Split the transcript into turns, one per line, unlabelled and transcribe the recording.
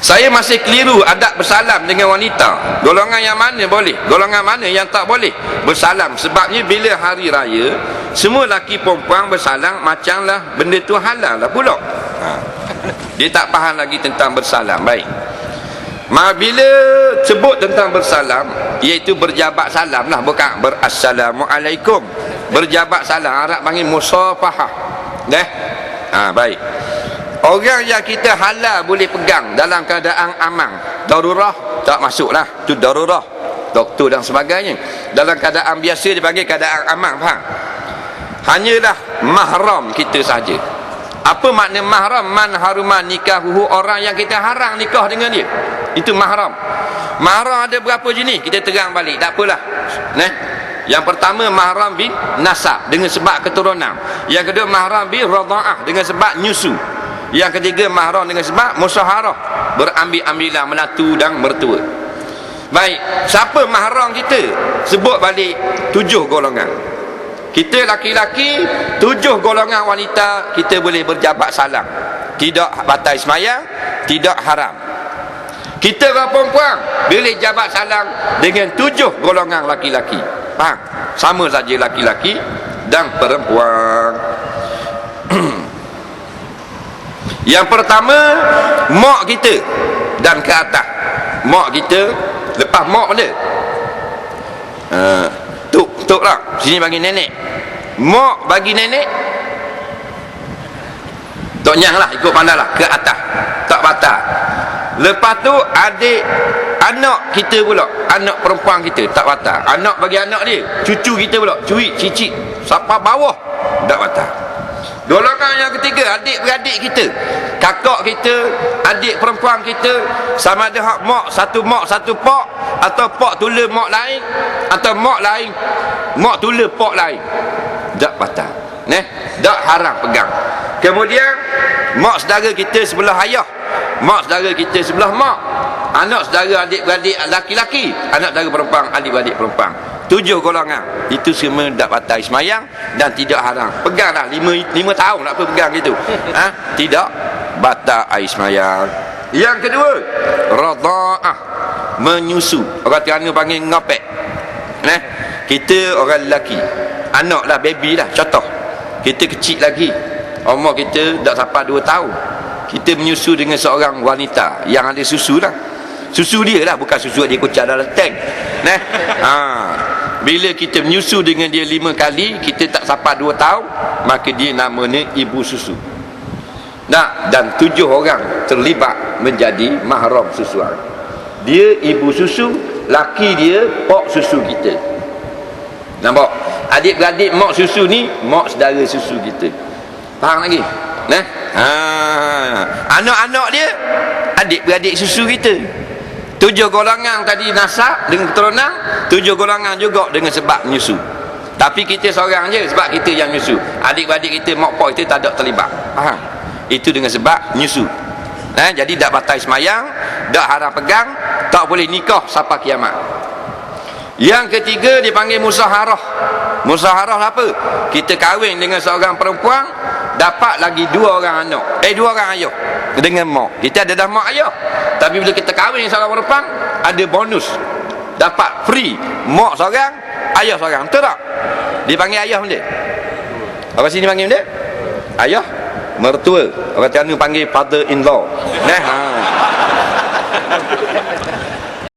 saya masih keliru adab bersalam dengan wanita. Golongan yang mana boleh? Golongan mana yang tak boleh bersalam? Sebabnya bila hari raya semua laki perempuan bersalam macamlah benda tu halal lah pula. Ha. dia tak faham lagi tentang bersalam. Baik. Ma bila sebut tentang bersalam iaitu berjabat salam lah bukan berassalamualaikum. Berjabat salam Arab panggil musafahah. Dah ha, baik orang yang kita halal boleh pegang dalam keadaan amang darurah tak masuk lah tu darurah doktor dan sebagainya. Dalam keadaan biasa dipanggil keadaan amang faham? Hanyalah mahram kita saja. Apa makna mahram? Man haruman nikahuhu. Orang yang kita haram nikah dengan dia. Itu mahram. Mahram ada berapa jenis? Kita terang balik. Tak apalah. Nah yang pertama mahram bin nasab. Dengan sebab keturunan. Yang kedua mahram bin radha'ah. Dengan sebab nyusu yang ketiga mahram dengan sebab musyaharah berambil-ambilan menatu dan mertua. Baik siapa mahram kita? Sebut balik tujuh golongan. Kita laki-laki tujuh golongan wanita kita boleh berjabat salam. Tidak batal semayang tidak haram. Kita perempuan boleh jabat salam dengan tujuh golongan laki-laki. Faham? sama saja laki-laki dan perempuan yang pertama mak kita. Dan ke atas. Mak kita lepas mak mana uh, tuk tuk lah. Sini bagi nenek. Mak bagi nenek. Tak nyah lah ikut pandai lah. Ke atas. Tak batal lepas tu adik anak kita pula. Anak perempuan kita tak batal anak bagi anak dia. Cucu kita pula. Cuik cicit sampai bawah tak batal golongan yang ketiga adik-beradik kita kakak kita adik perempuan kita sama ada hak mak satu mak satu pak atau pak tula mak lain atau mak lain mak tula pak lain tak batal Neh, tak haram pegang. Kemudian mak saudara kita sebelah ayah, mak saudara kita sebelah mak, anak saudara adik-beradik laki-laki, anak saudara perempuan adik-beradik perempuan. Tujuh golongan. Itu semua tak batal semayang dan tidak haram. Peganglah lima lima tahun nak pegang gitu. Ha? Tidak batal air semayang. Yang kedua, radha'ah menyusu. Orang Terengganu panggil ngapek. Nah, kita orang lelaki. Anak lah baby lah contoh kita kecil lagi umur kita tak sampai 2 tahun kita menyusu dengan seorang wanita yang ada susu lah susu dia lah bukan susu dia kucing dalam tank nah ha. Bila kita menyusu dengan dia lima kali kita tak sampai 2 tahun maka dia namanya ibu susu. Nah dan tujuh orang terlibat menjadi mahram susuan. Dia ibu susu laki dia pok susu kita. Nampak? Adik-beradik mak susu ni mak saudara susu kita. Faham lagi? Nah? Ha. Anak-anak dia adik-beradik susu kita tujuh golongan tadi nasab dengan keturunan tujuh golongan juga dengan sebab menyusu. Tapi kita seorang je sebab kita yang menyusu. Adik-beradik kita mak pak kita tak ada terlibat. Faham? Itu dengan sebab menyusu. Eh, jadi tak batal semayang tak haram pegang tak boleh nikah sampai kiamat. Yang ketiga dipanggil musaharah. Musaharah apa? Kita kahwin dengan seorang perempuan dapat lagi dua orang anak. Eh dua orang ayah dengan mak. Kita ada dah mak ayah. Tapi bila kita kahwin seorang perempuan ada bonus. Dapat free mak seorang, ayah seorang. Betul tak? Dipanggil ayah benda. Apa sini panggil benda? Ayah mertua. Orang Terengganu panggil father in law. Nah, ha.